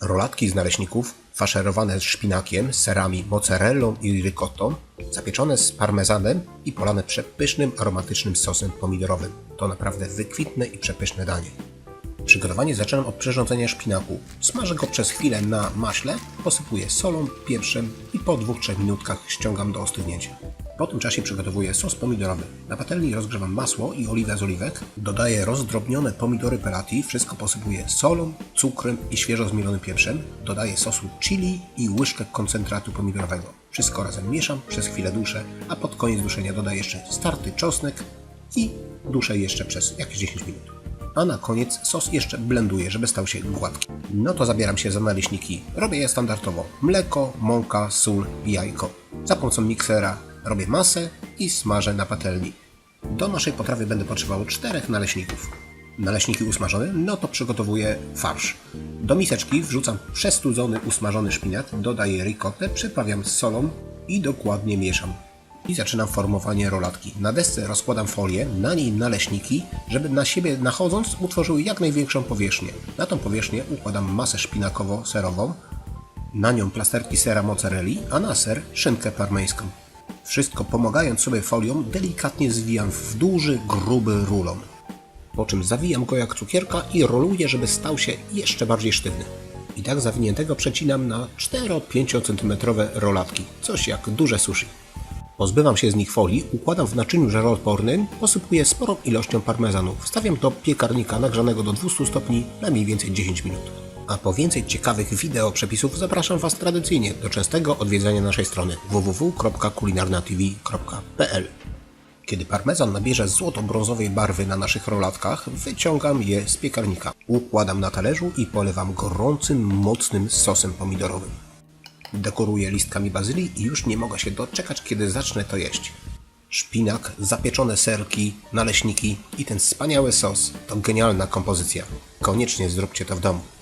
Rolatki z naleśników faszerowane z szpinakiem, serami, mozzarellą i ricottą, zapieczone z parmezanem i polane przepysznym, aromatycznym sosem pomidorowym. To naprawdę wykwitne i przepyszne danie. Przygotowanie zaczynam od przyrządzenia szpinaku. Smażę go przez chwilę na maśle, posypuję solą, pieprzem i po 2-3 minutkach ściągam do ostygnięcia. Po tym czasie przygotowuję sos pomidorowy. Na patelni rozgrzewam masło i oliwę z oliwek, dodaję rozdrobnione pomidory pelati, wszystko posypuję solą, cukrem i świeżo zmielonym pieprzem, dodaję sosu chili i łyżkę koncentratu pomidorowego. Wszystko razem mieszam, przez chwilę duszę, a pod koniec duszenia dodaję jeszcze starty czosnek i duszę jeszcze przez jakieś 10 minut a na koniec sos jeszcze blenduję, żeby stał się gładki. No to zabieram się za naleśniki. Robię je standardowo. Mleko, mąka, sól i jajko. Za pomocą miksera robię masę i smażę na patelni. Do naszej potrawy będę potrzebował czterech naleśników. Naleśniki usmażone, no to przygotowuję farsz. Do miseczki wrzucam przestudzony usmażony szpinak, dodaję ricottę, przyprawiam solą i dokładnie mieszam i zaczynam formowanie rolatki. Na desce rozkładam folię, na niej naleśniki, żeby na siebie nachodząc utworzyły jak największą powierzchnię. Na tą powierzchnię układam masę szpinakowo-serową, na nią plasterki sera mozzarelli, a na ser szynkę parmeńską. Wszystko pomagając sobie folią, delikatnie zwijam w duży, gruby rulon. Po czym zawijam go jak cukierka i roluję, żeby stał się jeszcze bardziej sztywny. I tak zawiniętego przecinam na 4-5 cm rolatki, coś jak duże sushi. Pozbywam się z nich folii, układam w naczyniu żaroodpornym, posypuję sporą ilością parmezanu. Wstawiam do piekarnika nagrzanego do 200 stopni na mniej więcej 10 minut. A po więcej ciekawych wideo przepisów zapraszam Was tradycyjnie do częstego odwiedzania naszej strony www.kulinarnatv.pl Kiedy parmezan nabierze złoto-brązowej barwy na naszych rolatkach, wyciągam je z piekarnika. Układam na talerzu i polewam gorącym, mocnym sosem pomidorowym. Dekoruję listkami bazylii i już nie mogę się doczekać, kiedy zacznę to jeść. Szpinak, zapieczone serki, naleśniki i ten wspaniały sos to genialna kompozycja. Koniecznie zróbcie to w domu.